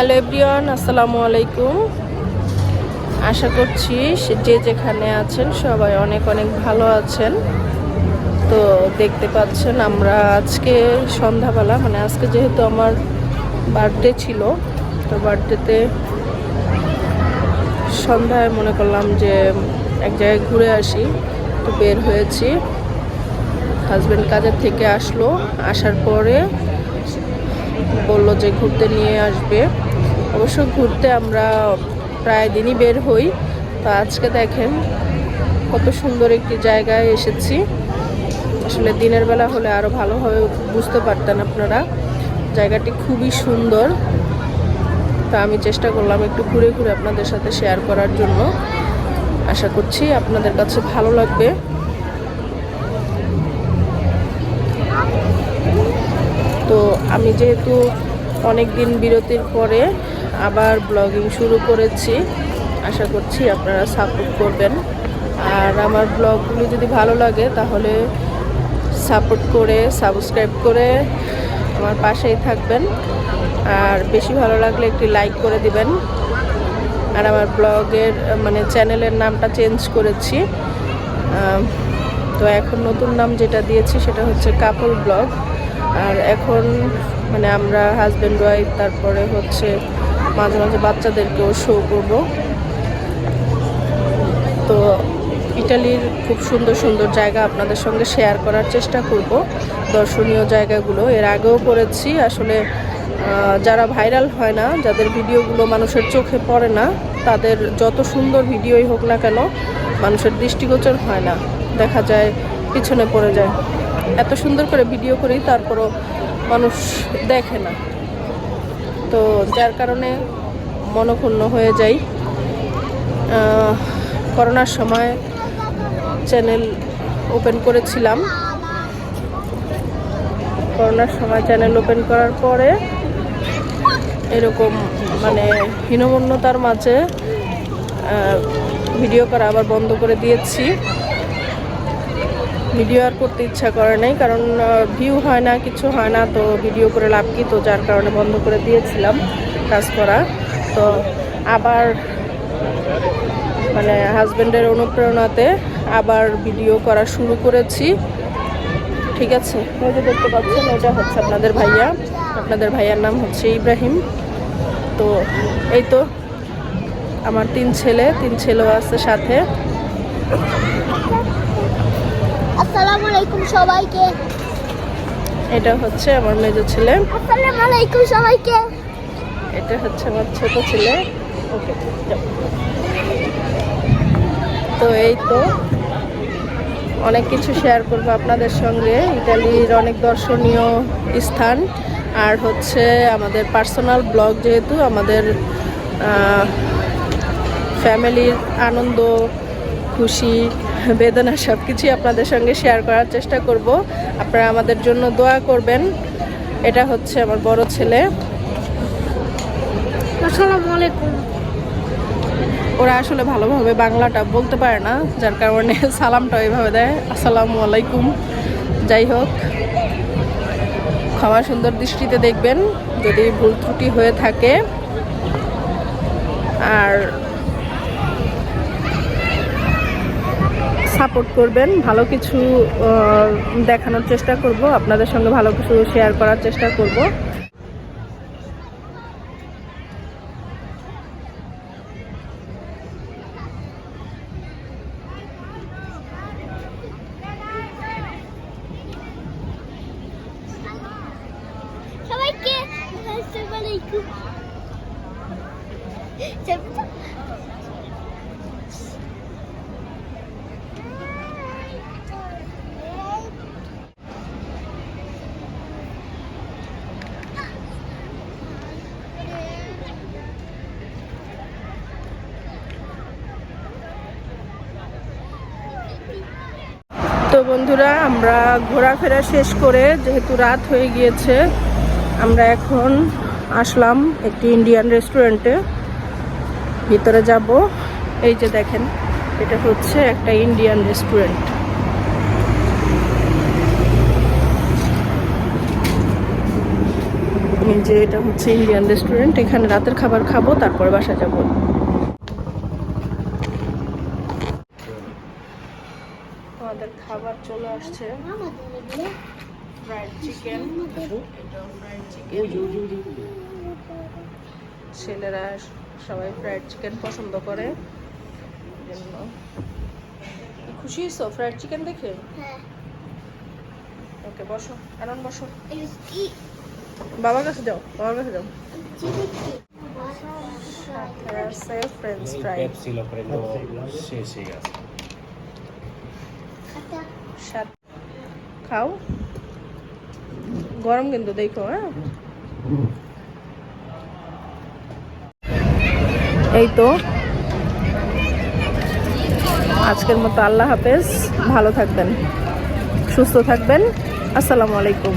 Hello everyone, আসসালামু আলাইকুম। আশা করছি যে যেখানে আছেন সবাই অনেক অনেক ভালো আছেন। তো দেখতে পাচ্ছেন আমরা আজকে সন্ধ্যাবেলা মানে আজকে যেহেতু আমার বার্থডে ছিল, তো বার্থডেতে সন্ধ্যায় মনে করলাম যে এক জায়গায় ঘুরে আসি, তো বের হয়েছি। হাজব্যান্ড কাজের থেকে আসলো, আসার পরে বলল যে ঘুরতে নিয়ে আসবে। অবশ্য ঘুরতে আমরা প্রায় দিনই বের হই। তো আজকে দেখেন কত সুন্দর একটি জায়গায় এসেছি। আসলে দিনের বেলা হলে আরও ভালোভাবে বুঝতে পারতেন আপনারা। জায়গাটি খুবই সুন্দর। তা আমি চেষ্টা করলাম একটু ঘুরে ঘুরে আপনাদের সাথে শেয়ার করার জন্য। আশা করছি আপনাদের কাছে ভালো লাগবে। তো আমি যেহেতু অনেক দিন বিরতির পরে আবার ব্লগিং শুরু করেছি। আশা করছি আপনারা সাপোর্ট করবেন। আর আমার ব্লগগুলি যদি ভালো লাগে, তাহলে সাপোর্ট করে সাবস্ক্রাইব করে আমার পাশেই থাকবেন। আর বেশি ভালো লাগলে একটি লাইক করে দিবেন। আর আমার ব্লগের মানে চ্যানেলের নামটা চেঞ্জ করেছি। তো এখন নতুন নাম যেটা দিয়েছি, সেটা হচ্ছে কাপল ব্লগ আর এখন মানে আমরা হাজব্যান্ড ওয়াইফ তারপরে হচ্ছে মাঝে মাঝে বাচ্চাদেরকেও শো করব। তো ইটালির খুব সুন্দর সুন্দর জায়গা আপনাদের সঙ্গে শেয়ার করার চেষ্টা করব। দর্শনীয় জায়গাগুলো। এর আগেও করেছি। আসলে যারা ভাইরাল হয় না, যাদের ভিডিওগুলো মানুষের চোখে পড়ে না, তাদের যত সুন্দর ভিডিওই হোক না কেন, মানুষের দৃষ্টিগোচর হয় না। দেখা যায়, পিছনে পড়ে যায়। এত সুন্দর করে ভিডিও করি, তারপরও মানুষ দেখে না। তো যার কারণে মনক্ষুণ্ণ হয়ে যাই। করোনার সময় চ্যানেল ওপেন করেছিলাম। করোনার সময় চ্যানেল ওপেন করার পরে এরকম মানে হীনমন্যতার মাঝে ভিডিও করা আবার বন্ধ করে দিয়েছি। ভিডিও আর করতে ইচ্ছা করে নাই, কারণ ভিউ হয় না, কিছু হয় না, তো ভিডিও করে লাভ কি? তো যার কারণে বন্ধ করে দিয়েছিলাম কাজ করা। তো আবার মানে হাজব্যান্ডের অনুপ্রেরণাতে আবার ভিডিও করা শুরু করেছি। ঠিক আছে? ওই যে দেখতে পাচ্ছেন, এটা হচ্ছে আপনাদের ভাইয়া। আপনাদের ভাইয়ার নাম হচ্ছে ইব্রাহিম। তো এই তো আমার তিন ছেলে, তিন ছেলেও আছে সাথে। আসসালামু আলাইকুম সবাইকে। এটা হচ্ছে আমার মেজো ছেলে। আসসালামু আলাইকুম সবাইকে। এটা হচ্ছে আমার ছোট ছেলে। ওকে তো এই তো অনেক কিছু শেয়ার করব আপনাদের সঙ্গে। ইটালির অনেক দর্শনীয় স্থান। আর হচ্ছে আমাদের পার্সোনাল ব্লগ যেহেতু আমাদের ফ্যামিলির আনন্দ খুশি বেদনা সব কিছুই আপনাদের সঙ্গে শেয়ার করার চেষ্টা করব। আপনারা আমাদের জন্য দোয়া করবেন। এটা হচ্ছে আমার বড় ছেলে। আসসালামু আলাইকুম। ওরা আসলে ভালোভাবে বাংলাটা বলতে পারে না যার কারণে সালামটা ওইভাবে দেয়। আসসালামু আলাইকুম। যাই হোক ক্ষমা সুন্দর দৃষ্টিতে দেখবেন। যদি ভুল ত্রুটি হয়ে থাকে। আর সাপোর্ট করবেন, ভালো কিছু দেখানোর চেষ্টা করব, আপনাদের সঙ্গে ভালো কিছু শেয়ার করার চেষ্টা করব। সবাইকে বন্ধুরা, আমরা ঘোরাফেরা শেষ করে, যেহেতু রাত হয়ে গিয়েছে, আমরা এখন আসলাম একটি ইন্ডিয়ান রেস্টুরেন্টে ভিতরে যাব। এই যে দেখেন, এটা হচ্ছে একটা ইন্ডিয়ান রেস্টুরেন্ট যে এটা হচ্ছে ইন্ডিয়ান রেস্টুরেন্ট এখানে রাতের খাবার খাব, তারপরে বাসা যাব। আমাদের খাবার চলে আসছে। ফ্রাইড চিকেন ফ্রাইড চিকেন ছেলেরা সবাই ফ্রাইড চিকেন পছন্দ করে। জন্য খুশি হয়েছো ফ্রাইড চিকেন দেখে? হ্যাঁ। ওকে বসো। কারণ বসো। বাবার কাছে যাও বাবার কাছে যাও। আছে ফ্রেঞ্চ ফ্রাই ছিল শেষ হয়ে গেছে। খাও। গরম কিন্তু দেখো হ্যাঁ? এই তো। আজকের মতো আল্লাহ হাফেজ। ভালো থাকবেন, সুস্থ থাকবেন। আসসালামু আলাইকুম।